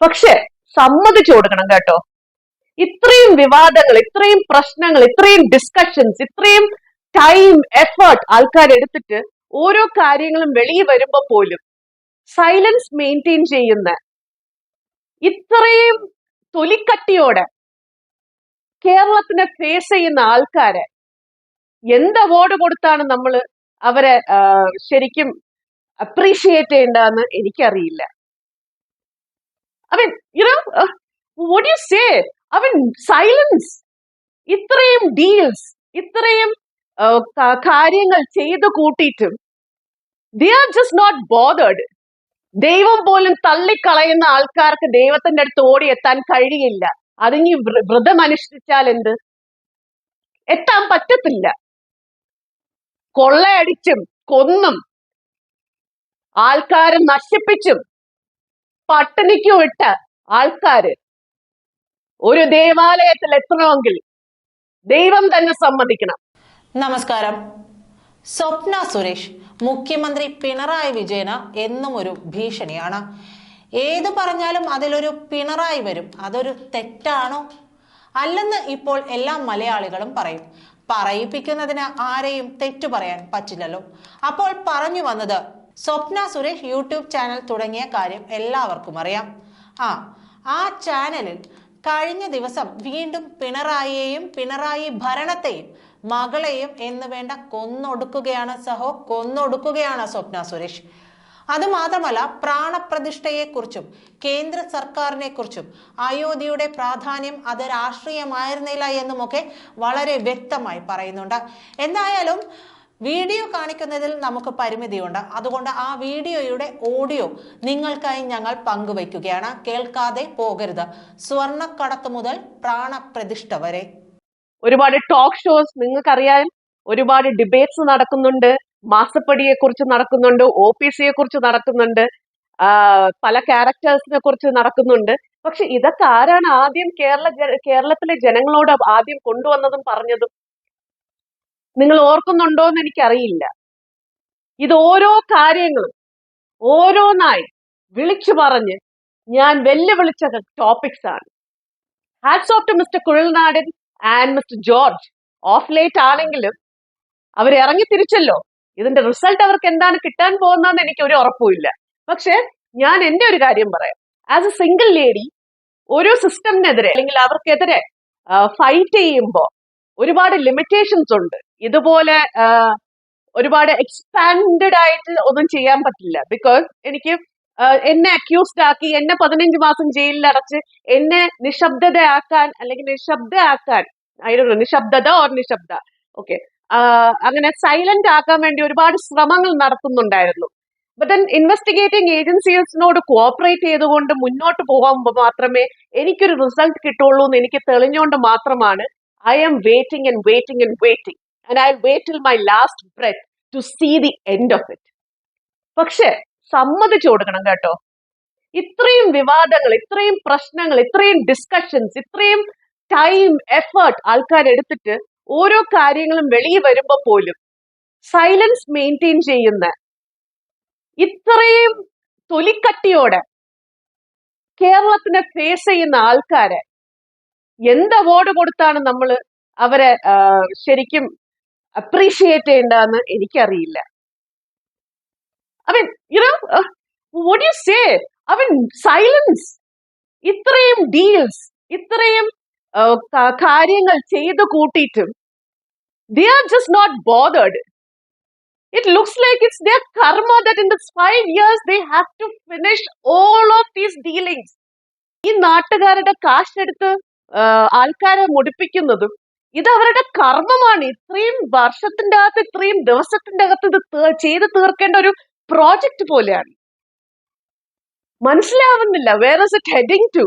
പക്ഷെ സമ്മതിച്ചു കൊടുക്കണം കേട്ടോ. ഇത്രയും വിവാദങ്ങൾ ഇത്രയും പ്രശ്നങ്ങൾ ഇത്രയും ഡിസ്കഷൻസ് ഇത്രയും ടൈം എഫേർട്ട് ആൾക്കാർ എടുത്തിട്ട് ഓരോ കാര്യങ്ങളും വെളിയിൽ വരുമ്പോ പോലും സൈലൻസ് മെയിന്റെയിൻ ചെയ്യുന്ന ഇത്രയും തൊലിക്കട്ടിയോടെ കേരളത്തിനെ ഫേസ് ചെയ്യുന്ന ആൾക്കാരെ എന്ത് അവാർഡ് കൊടുത്താണ് നമ്മൾ അവരെ ശരിക്കും അപ്രീഷിയേറ്റ് ചെയ്യേണ്ടതെന്ന് എനിക്കറിയില്ല. അവൻ you know what you say അവൻ സൈലൻസ് ഇത്രയും ഡീൽസ് ഇത്രയും ക- കാര്യങ്ങൾ ചെയ്തു കൂട്ടിയിട്ടും they are just not bothered ദൈവം പോലും തള്ളിക്കളയുന്ന ആൾക്കാർക്ക് ദൈവത്തിന്റെ അടുത്ത് ഓടിയെത്താൻ കഴിയില്ല. അതിനി വ്ര- വ്രതം അനുഷ്ഠിച്ചാൽ എന്ത്? എത്താൻ പറ്റത്തില്ല. കൊള്ളയടിച്ചും കൊന്നും ആൾക്കാരെ നശിപ്പിച്ചും പട്ടിണിക്ക് വിട്ട ആൾക്കാര്. ഒരു ദേവാലയത്തിൽ എത്തണമെങ്കിൽ ദൈവം തന്നെ സമ്മതിക്കണം. നമസ്കാരം. സ്വപ്ന സുരേഷ് മുഖ്യമന്ത്രി പിണറായി വിജയന് എന്നും ഒരു ഭീഷണിയാണ്. ഏത് പറഞ്ഞാലും അതിലൊരു പിണറായി വരും. അതൊരു തെറ്റാണോ? അല്ലെന്ന് ഇപ്പോൾ എല്ലാ മലയാളികളും പറയും. പറയിപ്പിക്കുന്നതിന് ആരെയും തെറ്റു പറയാൻ പറ്റില്ലല്ലോ. അപ്പോൾ പറഞ്ഞു വന്നത് സ്വപ്ന സുരേഷ് യൂട്യൂബ് ചാനൽ തുടങ്ങിയ കാര്യം എല്ലാവർക്കും അറിയാം. ആ ആ ചാനലിൽ കഴിഞ്ഞ ദിവസം വീണ്ടും പിണറായിയെയും പിണറായി ഭരണത്തെയും മകളെയും എന്ന് വേണ്ട കൊന്നൊടുക്കുകയാണ് സഹോ കൊന്നൊടുക്കുകയാണ് സ്വപ്ന സുരേഷ്. അതുമാത്രമല്ല പ്രാണപ്രതിഷ്ഠയെക്കുറിച്ചും കേന്ദ്ര സർക്കാരിനെ കുറിച്ചും അയോധ്യയുടെ പ്രാധാന്യം അത് രാഷ്ട്രീയമായിരുന്നില്ല എന്നുമൊക്കെ വളരെ വ്യക്തമായി പറയുന്നുണ്ട്. എന്തായാലും വീഡിയോ കാണിക്കുന്നതിൽ നമുക്ക് പരിമിതിയുണ്ട്. അതുകൊണ്ട് ആ വീഡിയോയുടെ ഓഡിയോ നിങ്ങൾക്കായി ഞങ്ങൾ പങ്കുവയ്ക്കുകയാണ്. കേൾക്കാതെ പോകരുത്. സ്വർണക്കടത്ത് മുതൽ പ്രാണപ്രതിഷ്ഠ വരെ. ഒരുപാട് ടോക്ക് ഷോസ് നിങ്ങൾക്കറിയാൻ ഒരുപാട് ഡിബേറ്റ്സ് നടക്കുന്നുണ്ട്. മാസപ്പടിയെ കുറിച്ച് നടക്കുന്നുണ്ട്. ഒ പി സിയെ കുറിച്ച് നടക്കുന്നുണ്ട്. പല ക്യാരക്ടേഴ്സിനെ കുറിച്ച് നടക്കുന്നുണ്ട്. പക്ഷെ ഇതൊക്കെ ആരാണ് ആദ്യം കേരള കേരളത്തിലെ ജനങ്ങളോട് ആദ്യം കൊണ്ടുവന്നതും പറഞ്ഞതും? നിങ്ങൾ ഓർക്കുന്നുണ്ടോ എന്ന് എനിക്കറിയില്ല. ഇത് ഓരോ കാര്യങ്ങളും ഓരോന്നായി വിളിച്ചു പറഞ്ഞ് ഞാൻ വെല്ലുവിളിച്ച ടോപ്പിക്സ് ആണ്. Hats off to mister Kuzhalnadan and mister George. Of late ആണെങ്കിലും അവർ ഇറങ്ങി തിരിച്ചല്ലോ. ഇതിന്റെ റിസൾട്ട് അവർക്ക് എന്താണ് കിട്ടാൻ പോകുന്നതെന്ന് എനിക്ക് ഒരു ഉറപ്പുമില്ല. പക്ഷെ ഞാൻ എന്റെ ഒരു കാര്യം പറയാം. ആസ് എ സിംഗിൾ ലേഡി ഓരോ സിസ്റ്റമിനെതിരെ അല്ലെങ്കിൽ അവർക്കെതിരെ ഫൈറ്റ് ചെയ്യുമ്പോൾ ഒരുപാട് ലിമിറ്റേഷൻസ് ഉണ്ട്. ഇതുപോലെ ഒരുപാട് എക്സ്പാൻഡഡ് ആയിട്ട് ഒന്നും ചെയ്യാൻ പറ്റില്ല. ബിക്കോസ് എനിക്ക് എന്നെ അക്യൂസ്ഡ് ആക്കി എന്നെ പതിനഞ്ച് മാസം ജയിലിൽ അടച്ച് എന്നെ നിശബ്ദതയാക്കാൻ അല്ലെങ്കിൽ നിശബ്ദയാക്കാൻ ആയിരുന്നു നിശബ്ദത ഓർ നിശബ്ദ. ഓക്കെ അങ്ങനെ സൈലന്റ് ആക്കാൻ വേണ്ടി ഒരുപാട് ശ്രമങ്ങൾ നടത്തുന്നുണ്ടായിരുന്നു. ബട്ട് ദെൻ ഇൻവെസ്റ്റിഗേറ്റിംഗ് ഏജൻസീസിനോട് കോഓപ്പറേറ്റ് ചെയ്തുകൊണ്ട് മുന്നോട്ട് പോകുമ്പോൾ മാത്രമേ എനിക്കൊരു റിസൾട്ട് കിട്ടുള്ളൂ എന്ന് എനിക്ക് തെളിഞ്ഞുകൊണ്ട് മാത്രമാണ് I am waiting and waiting and waiting. And I'll wait till my last breath to see the end of it. പക്ഷെ സമ്മതിച്ചു കൊടുക്കണം കേട്ടോ ഇത്രയും വിവാദങ്ങൾ ഇത്രയും പ്രശ്നങ്ങൾ ഇത്രയും ഡിസ്കഷൻസ് ഇത്രയും ടൈം എഫേർട്ട് ആൾക്കാർ എടുത്തിട്ട് ഓരോ കാര്യങ്ങളും വെളിയിൽ വരുമ്പോൾ പോലും സൈലൻസ് മെയിന്റെയിൻ ചെയ്യുന്ന ഇത്രയും തൊലിക്കട്ടിയോടെ കേരളത്തിനെ ഫേസ് ചെയ്യുന്ന ആൾക്കാരെ എന്ത് അവാർഡ് കൊടുത്താണ് നമ്മൾ അവരെ ശരിക്കും അപ്രീഷിയേറ്റ് ചെയ്യേണ്ടതെന്ന് എനിക്കറിയില്ല. അവൻ യുനോ യു സേ അവൻ സൈലൻസ് ഇത്രയും ഡീൽസ് ഇത്രയും കാര്യങ്ങൾ ചെയ്തു കൂട്ടിയിട്ടും they are just not bothered it looks like it's their karma that in the five years they have to finish all of these dealings ഈ നാട്ടുകാരുടെ കാശെടുത്ത് ആൾക്കാരെ മുടിപ്പിക്കുന്നതും ഇത് അവരുടെ കർമ്മമാണ്. ഇത്രയും വർഷത്തിന്റെ അകത്ത് ഇത്രയും ദിവസത്തിന്റെ അകത്ത് ഇത് ചെയ്ത് തീർക്കേണ്ട ഒരു പ്രോജക്റ്റ് പോലെയാണ്. മനസ്സിലാവുന്നില്ല. Where is it heading to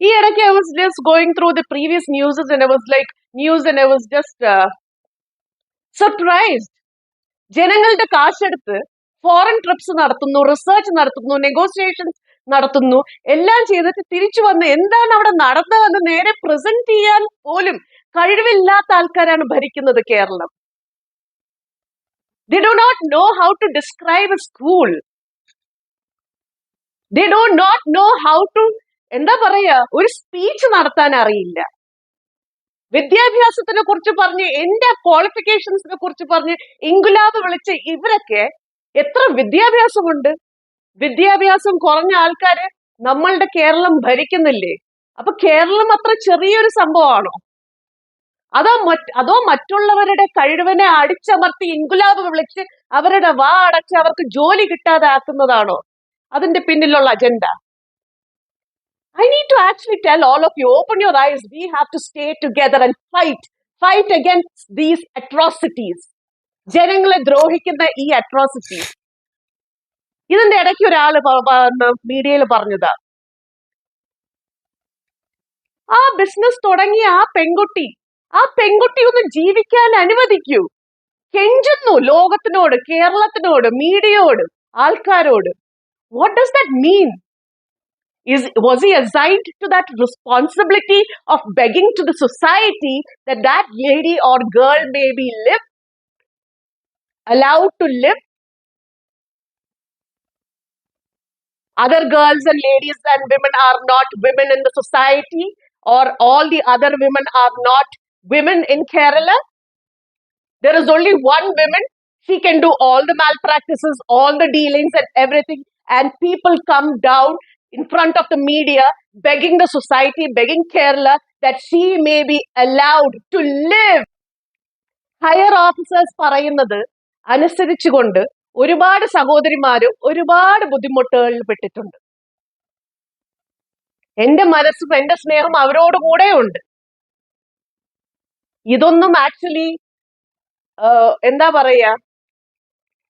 ഈ ഇടയ്ക്ക് I was just going through the previous newses and I was like news and I was just surprised ജനങ്ങളുടെ കാശെടുത്ത് ഫോറിൻ ട്രിപ്സ് നടത്തുന്നു റിസർച്ച് നടത്തുന്നു നെഗോസിയേഷൻസ് നടത്തുന്നു. എല്ലാം ചെയ്തിട്ട് തിരിച്ചു വന്ന് എന്താണ് അവിടെ നടന്നതെന്ന് നേരെ പ്രസന്റ് ചെയ്യാൻ പോലും കഴിവില്ലാത്ത ആൾക്കാരാണ് ഭരിക്കുന്നത് Keralam. They do not know how to describe a school they do not know how to എന്താ പറയാ ഒരു സ്പീച്ച് നടത്താൻ അറിയില്ല. വിദ്യാഭ്യാസത്തിനെ കുറിച്ച് പറഞ്ഞ് എന്റെ ക്വാളിഫിക്കേഷൻസിനെ കുറിച്ച് പറഞ്ഞ് ഇംഗുലാബ് വിളിച്ച് ഇവരൊക്കെ എത്ര വിദ്യാഭ്യാസമുണ്ട്? വിദ്യാഭ്യാസം കുറഞ്ഞ ആൾക്കാര് നമ്മളുടെ കേരളം ഭരിക്കുന്നില്ലേ? അപ്പൊ കേരളം അത്ര ചെറിയൊരു സംഭവമാണോ? അതോ മറ്റ് അതോ മറ്റുള്ളവരുടെ കഴിവിനെ അടിച്ചമർത്തി ഇൻകുലാബ് വിളിച്ച് അവരുടെ വാ അടച്ച് അവർക്ക് ജോലി കിട്ടാതെ ആക്കുന്നതാണോ അതിന്റെ പിന്നിലുള്ള agenda I need to actually tell all of you open your eyes we have to stay together and fight fight against these atrocities ജനങ്ങളെ ദ്രോഹിക്കുന്ന ഈ അട്രോസിറ്റീസ് ഇതിന്റെ ഇടയ്ക്ക് ഒരാൾ മീഡിയയിൽ പറഞ്ഞതാ. ആ ബിസിനസ് തുടങ്ങിയ ആ പെൺകുട്ടി ആ പെൺകുട്ടി ഒന്ന് ജീവിക്കാൻ അനുവദിക്കൂ. കെഞ്ചുന്നു ലോകത്തിനോട് കേരളത്തിനോട് മീഡിയയോട് ആൾക്കാരോട്. What does that mean is was he assigned to that responsibility of begging to the society that that lady or girl may be live allowed to live? other girls and ladies and women are not women in the society or all the other women are not women in kerala there is only one woman she can do all the malpractices all the dealings and everything and people come down in front of the media begging the society begging kerala that she may be allowed to live higher officers പറയുന്നത് അനുസരിച്ചുകൊണ്ട് ഒരുപാട് സഹോദരിമാരും ഒരുപാട് ബുദ്ധിമുട്ടുകളിൽ പെട്ടിട്ടുണ്ട്. എന്റെ മനസ്സും എന്റെ സ്നേഹം അവരോട് കൂടെ ഉണ്ട്. ഇതൊന്നും ആക്ച്വലി എന്താ പറയാ?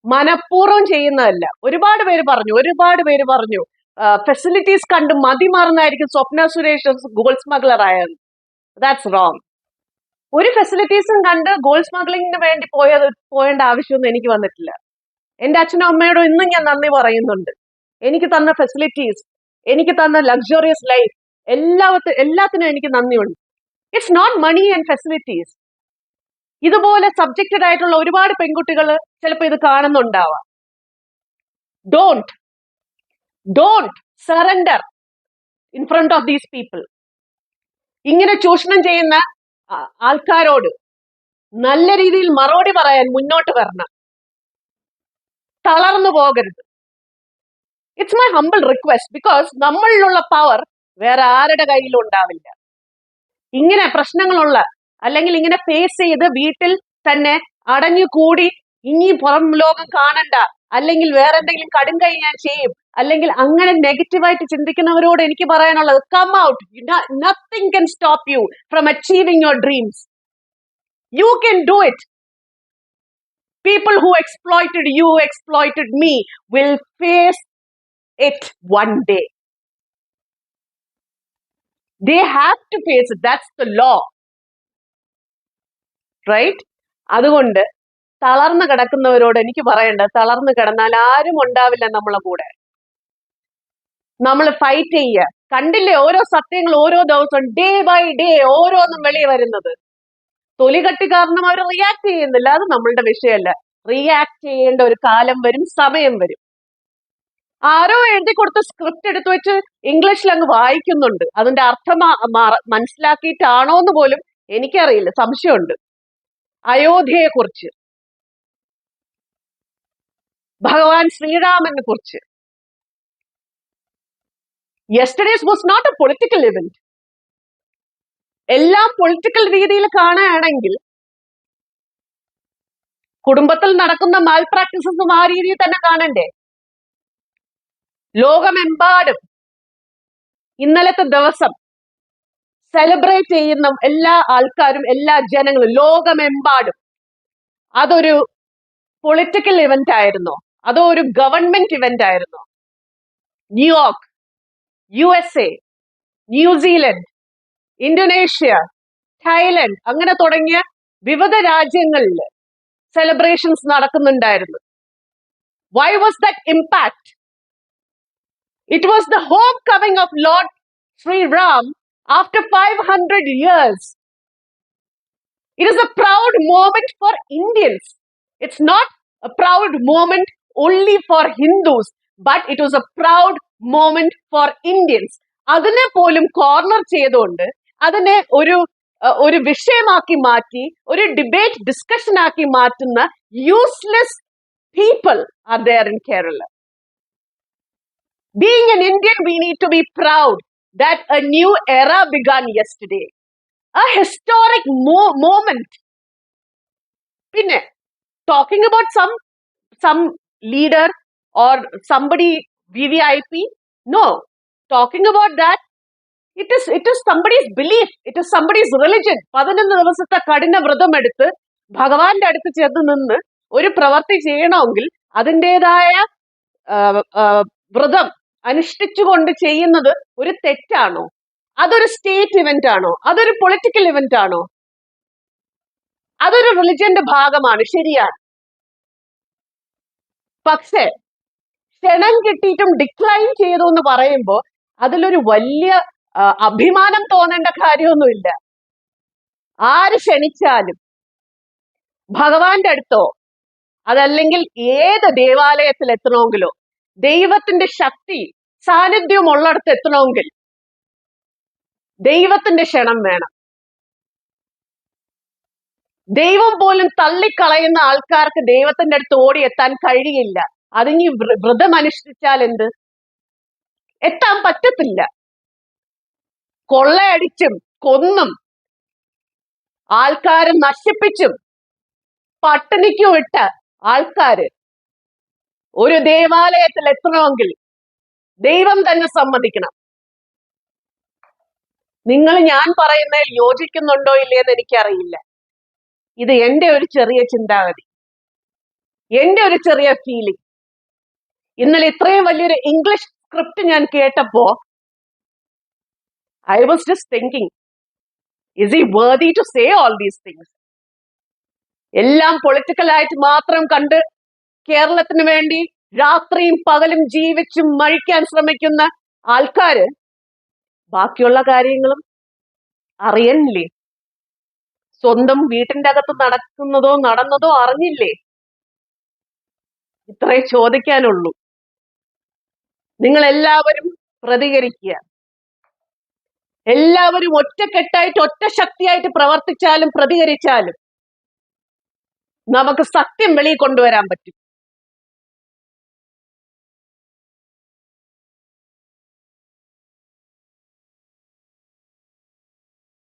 മനഃപൂർവം ചെയ്യുന്നതല്ല. ഒരുപാട് പേര് പറഞ്ഞു ഒരുപാട് പേര് പറഞ്ഞു ഫെസിലിറ്റീസ് കണ്ട് മതി മറന്നായിരിക്കും സ്വപ്ന സുരേഷ് ഗോൾഡ് സ്മഗ്ലർ ആയത്. ദാറ്റ്സ് റോങ് ഒരു ഫെസിലിറ്റീസും കണ്ട് ഗോൾഡ് സ്മഗ്ലിങ്ങിന് വേണ്ടി പോയത് പോയേണ്ട ആവശ്യമൊന്നും എനിക്ക് വന്നിട്ടില്ല. എന്റെ അച്ഛനും അമ്മയോടും ഇന്നും ഞാൻ നന്ദി പറയുന്നുണ്ട്. എനിക്ക് തന്ന ഫെസിലിറ്റീസ് എനിക്ക് തന്ന ലക്ഷറിയസ് ലൈഫ് എല്ലാവത്ത എല്ലാത്തിനും എനിക്ക് നന്ദിയുണ്ട്. It's not money and facilities ഇതുപോലെ സബ്ജക്റ്റഡ് ആയിട്ടുള്ള ഒരുപാട് പെൺകുട്ടികൾ ചിലപ്പോൾ ഇത് കാണുന്നുണ്ടാവാം. Don't don't surrender in front of these people ഇങ്ങനെ ചൂഷണം ചെയ്യുന്ന ആൾക്കാരോട് നല്ല രീതിയിൽ മറുപടി പറയാൻ മുന്നോട്ട് വരണം. തളർന്നു പോകരുത്. It's my humble request because നമ്മളിലുള്ള പവർ വേറെ ആരുടെ കയ്യിലും ഉണ്ടാവില്ല. ഇങ്ങനെ പ്രശ്നങ്ങളുള്ള അല്ലെങ്കിൽ ഇങ്ങനെ ഫേസ് ചെയ്ത് വീട്ടിൽ തന്നെ അടഞ്ഞുകൂടി ഇനി പുറം ലോകം കാണണ്ട അല്ലെങ്കിൽ വേറെ എന്തെങ്കിലും കടും കൈ ഞാൻ ചെയ്യും അല്ലെങ്കിൽ അങ്ങനെ നെഗറ്റീവായിട്ട് ചിന്തിക്കുന്നവരോട് എനിക്ക് പറയാനുള്ളത് come out nothing can stop you from achieving your dreams you can do it people who exploited you, exploited me, will face it one day. They have to face it. That's the law. Right? അതുകൊണ്ട് തളർന്നു കിടക്കുന്നവരോട് എനിക്ക് പറയണ്ട തളർന്നു കിടന്നാൽ ആരും ഉണ്ടാവില്ല നമ്മളെ കൂടെ നമ്മൾ ഫൈറ്റ് ചെയ്യുക കണ്ടില്ലേ ഓരോ സത്യങ്ങൾ ഓരോ ദിവസം ഡേ ബൈ ഡേ ഓരോന്നും വെളിയെ വരുന്നത് തൊലികട്ടി കാരണം അവർ റിയാക്ട് ചെയ്യുന്നില്ല അത് നമ്മളുടെ വിഷയമല്ല റിയാക്ട് ചെയ്യേണ്ട ഒരു കാലം വരും സമയം വരും. ആരോ എഴുതി കൊടുത്ത സ്ക്രിപ്റ്റ് എടുത്തു വെച്ച് ഇംഗ്ലീഷിൽ അങ്ങ് വായിക്കുന്നുണ്ട്. അതിന്റെ അർത്ഥം മനസ്സിലാക്കിയിട്ടാണോ എന്ന് പോലും എനിക്കറിയില്ല. സംശയമുണ്ട്. അയോധ്യയെ കുറിച്ച് ഭഗവാൻ ശ്രീരാമനെ കുറിച്ച്. Yesterday's was not a political event എല്ലാം പൊളിറ്റിക്കൽ രീതിയിൽ കാണുകയാണെങ്കിൽ കുടുംബത്തിൽ നടക്കുന്ന മാൽ പ്രാക്ടീസസും ആ രീതിയിൽ തന്നെ കാണണ്ടേ? ലോകമെമ്പാടും ഇന്നലത്തെ ദിവസം സെലിബ്രേറ്റ് ചെയ്യുന്ന എല്ലാ ആൾക്കാരും എല്ലാ ജനങ്ങളും ലോകമെമ്പാടും അതൊരു പൊളിറ്റിക്കൽ ഇവന്റ് ആയിരുന്നോ. അതോ ഒരു ഗവൺമെന്റ് ഇവന്റ് ആയിരുന്നോ New York U S A New Zealand Indonesia Thailand അങ്ങനെ തുടങ്ങിയ വിവിധ രാജ്യങ്ങളിൽ സെലിബ്രേഷൻസ് നടക്കുന്നുണ്ടായിരുന്നു. Why was that impact it was the homecoming of lord Shriram after five hundred years it is a proud moment for Indians it's not a proud moment only for Hindus but it was a proud moment for Indians അതിനെ പോലും corner ചെയ്തുകൊണ്ട് അതിനെ ഒരു ഒരു വിഷയമാക്കി മാറ്റി ഒരു debate discussion ആക്കി മാറ്റുന്ന useless people are there in Kerala Being an Indian, we need to be proud that a new era began yesterday. A historic mo- moment. പിന്നെ talking about some some leader or somebody VVIP, no. Talking about that, it is it is somebody's belief it is somebody's religion പതിനൊന്ന് ദിവസത്തെ കഠിന വ്രതം എടുത്ത് ഭഗവാന്റെ അടുത്ത് ചെന്ന് നിന്ന് ഒരു പ്രവൃത്തി ചെയ്യണമെങ്കിൽ അതിന്റെതായ വ്രതം അനുഷ്ഠിച്ചുകൊണ്ട് ചെയ്യുന്നത് ഒരു തെറ്റാണോ? അതൊരു സ്റ്റേറ്റ് ഇവന്റ് ആണോ? അതൊരു പൊളിറ്റിക്കൽ ഇവന്റ് ആണോ? അതൊരു റിലിജന്റെ ഭാഗമാണ്. ശരിയാണ്. പക്ഷേ ക്ഷണം കിട്ടിയിട്ടും ഡിക്ലൈൻ ചെയ്തു എന്ന് പറയുമ്പോൾ അതിലൊരു വലിയ അഭിമാനം തോന്നേണ്ട കാര്യമൊന്നുമില്ല. ആര് ക്ഷണിച്ചാലും ഭഗവാന്റെ അടുത്തോ അതല്ലെങ്കിൽ ഏത് ദേവാലയത്തിൽ എത്തണമെങ്കിലോ ദൈവത്തിന്റെ ശക്തി സാന്നിധ്യം ഉള്ളിടത്ത് എത്തണമെങ്കിൽ ദൈവത്തിന്റെ ക്ഷണം വേണം. ദൈവം പോലും തള്ളിക്കളയുന്ന ആൾക്കാർക്ക് ദൈവത്തിന്റെ അടുത്ത് ഓടി എത്താൻ കഴിയില്ല. അതിനി വ്ര- വ്രതം എന്ത്? എത്താൻ പറ്റത്തില്ല. കൊള്ളയടിച്ചും കൊന്നും ആൾക്കാരെ നശിപ്പിച്ചും പട്ടിണിക്കും ഇട്ട ആൾക്കാര് ഒരു ദേവാലയത്തിൽ എത്തണമെങ്കിൽ ദൈവം തന്നെ സമ്മതിക്കണം. നിങ്ങൾ ഞാൻ പറയുന്നതിൽ യോജിക്കുന്നുണ്ടോ ഇല്ലയെന്ന് എനിക്കറിയില്ല. ഇത് എന്റെ ഒരു ചെറിയ ചിന്താഗതി. എന്റെ ഒരു ചെറിയ ഫീലിംഗ് ഇന്നലെ ഇത്രയും വലിയൊരു ഇംഗ്ലീഷ് സ്ക്രിപ്റ്റ് ഞാൻ കേട്ടപ്പോ I was just thinking, is he worthy to say all these things? എല്ലാം പൊളിറ്റിക്കൽ ആയിട്ട് മാത്രം കണ്ട് കേരളത്തിന് വേണ്ടി രാത്രിയും പകലും ജീവിച്ചും മഴിക്കാൻ ശ്രമിക്കുന്ന ആൾക്കാര് ബാക്കിയുള്ള കാര്യങ്ങളും അറിയണില്ലേ? സ്വന്തം വീട്ടിന്റെ അകത്ത് നടക്കുന്നതോ നടന്നതോ അറിഞ്ഞില്ലേ? ഇത്രേ ചോദിക്കാനുള്ളൂ. നിങ്ങൾ എല്ലാവരും പ്രതികരിക്കുക. എല്ലാവരും ഒറ്റക്കെട്ടായിട്ട് ഒറ്റ ശക്തിയായിട്ട് പ്രവർത്തിച്ചാലും പ്രതികരിച്ചാലും നമുക്ക് സത്യം വെളിയിൽ കൊണ്ടുവരാൻ പറ്റും.